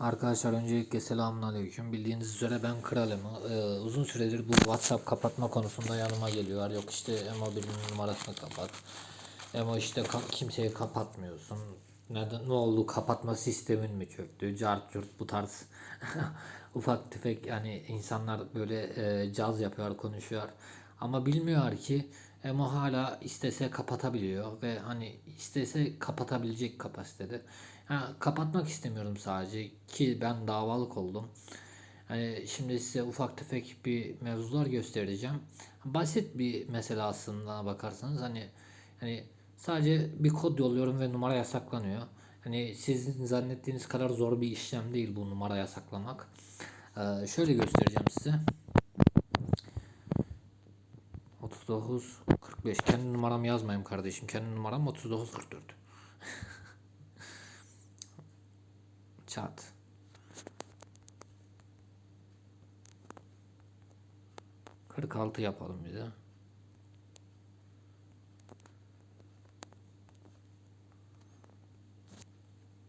Arkadaşlar öncelikle selamünaleyküm. Bildiğiniz üzere ben kralım. Ee, uzun süredir bu WhatsApp kapatma konusunda yanıma geliyorlar. Yok işte Emo birinin numarasını kapat. Emo işte ka- kimseyi kapatmıyorsun. Neden ne oldu kapatma sistemin mi çöktü? Cart curt bu tarz ufak tefek yani insanlar böyle e, caz yapıyor konuşuyor. Ama bilmiyor ki Emo hala istese kapatabiliyor ve hani istese kapatabilecek kapasitede. Ha, kapatmak istemiyorum sadece ki ben davalık oldum. Hani şimdi size ufak tefek bir mevzular göstereceğim. Basit bir mesele aslında bakarsanız hani hani sadece bir kod yolluyorum ve numara yasaklanıyor. Hani sizin zannettiğiniz kadar zor bir işlem değil bu numara yasaklamak. Ee, şöyle göstereceğim size. 39 45 kendi numaramı yazmayayım kardeşim. Kendi numaram 39 44. Çat. Kırk altı yapalım bir de.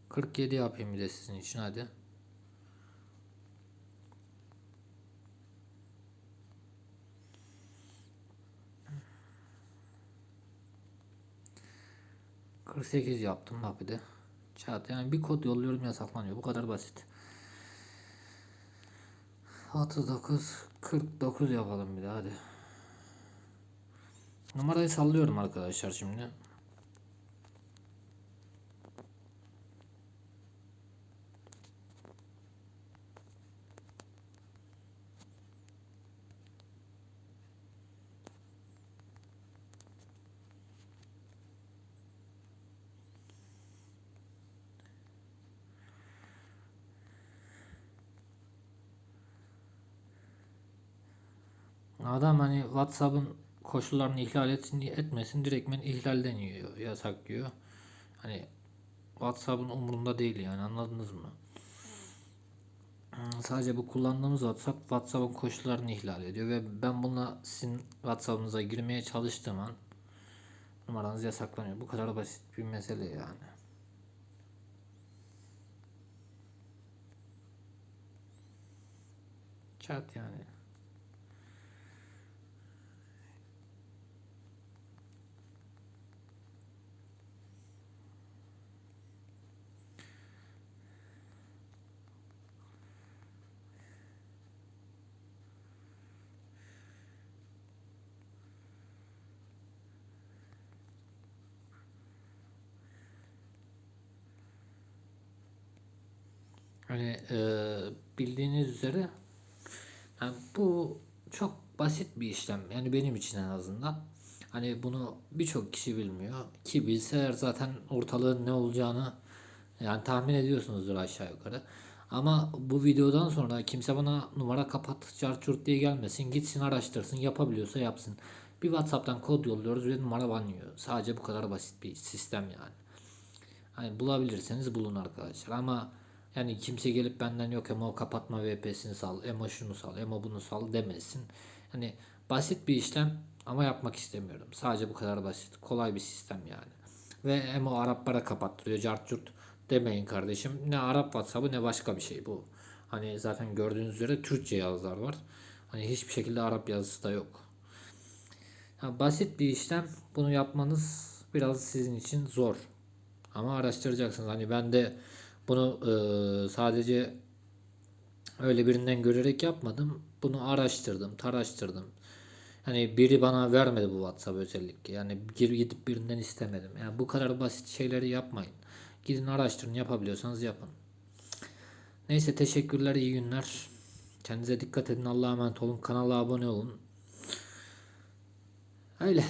Kırk yedi yapayım bir de sizin için hadi. Kırk sekiz yaptım bak bir yani bir kod yolluyorum yasaklanıyor. Bu kadar basit. 39 49 yapalım bir de hadi. Numarayı sallıyorum arkadaşlar şimdi. Adam hani WhatsApp'ın koşullarını ihlal etsin etmesin direktmen ihlal deniyor, yasak diyor. Hani WhatsApp'ın umurunda değil yani anladınız mı? Hmm, Sadece bu kullandığımız WhatsApp WhatsApp'ın koşullarını ihlal ediyor ve ben bununla sizin WhatsApp'ınıza girmeye çalıştığım an numaranız yasaklanıyor. Bu kadar basit bir mesele yani. Chat yani. Hani e, bildiğiniz üzere yani bu çok basit bir işlem. Yani benim için en azından. Hani bunu birçok kişi bilmiyor. Ki bilseler zaten ortalığın ne olacağını yani tahmin ediyorsunuzdur aşağı yukarı. Ama bu videodan sonra kimse bana numara kapat çarçurt diye gelmesin. Gitsin araştırsın yapabiliyorsa yapsın. Bir Whatsapp'tan kod yolluyoruz ve numara banlıyor. Sadece bu kadar basit bir sistem yani. Hani bulabilirseniz bulun arkadaşlar ama yani kimse gelip benden yok emo kapatma VP'sini sal, emo şunu sal, emo bunu sal demesin. Hani basit bir işlem ama yapmak istemiyorum. Sadece bu kadar basit. Kolay bir sistem yani. Ve emo Araplara kapattırıyor. Cart curt demeyin kardeşim. Ne Arap WhatsApp'ı ne başka bir şey bu. Hani zaten gördüğünüz üzere Türkçe yazılar var. Hani hiçbir şekilde Arap yazısı da yok. Ha, basit bir işlem. Bunu yapmanız biraz sizin için zor. Ama araştıracaksınız. Hani ben de bunu e, sadece öyle birinden görerek yapmadım. Bunu araştırdım, taraştırdım. Hani biri bana vermedi bu WhatsApp özellikle. Yani gidip birinden istemedim. Yani bu kadar basit şeyleri yapmayın. Gidin araştırın, yapabiliyorsanız yapın. Neyse teşekkürler, iyi günler. Kendinize dikkat edin. Allah'a emanet olun. Kanala abone olun. Öyle.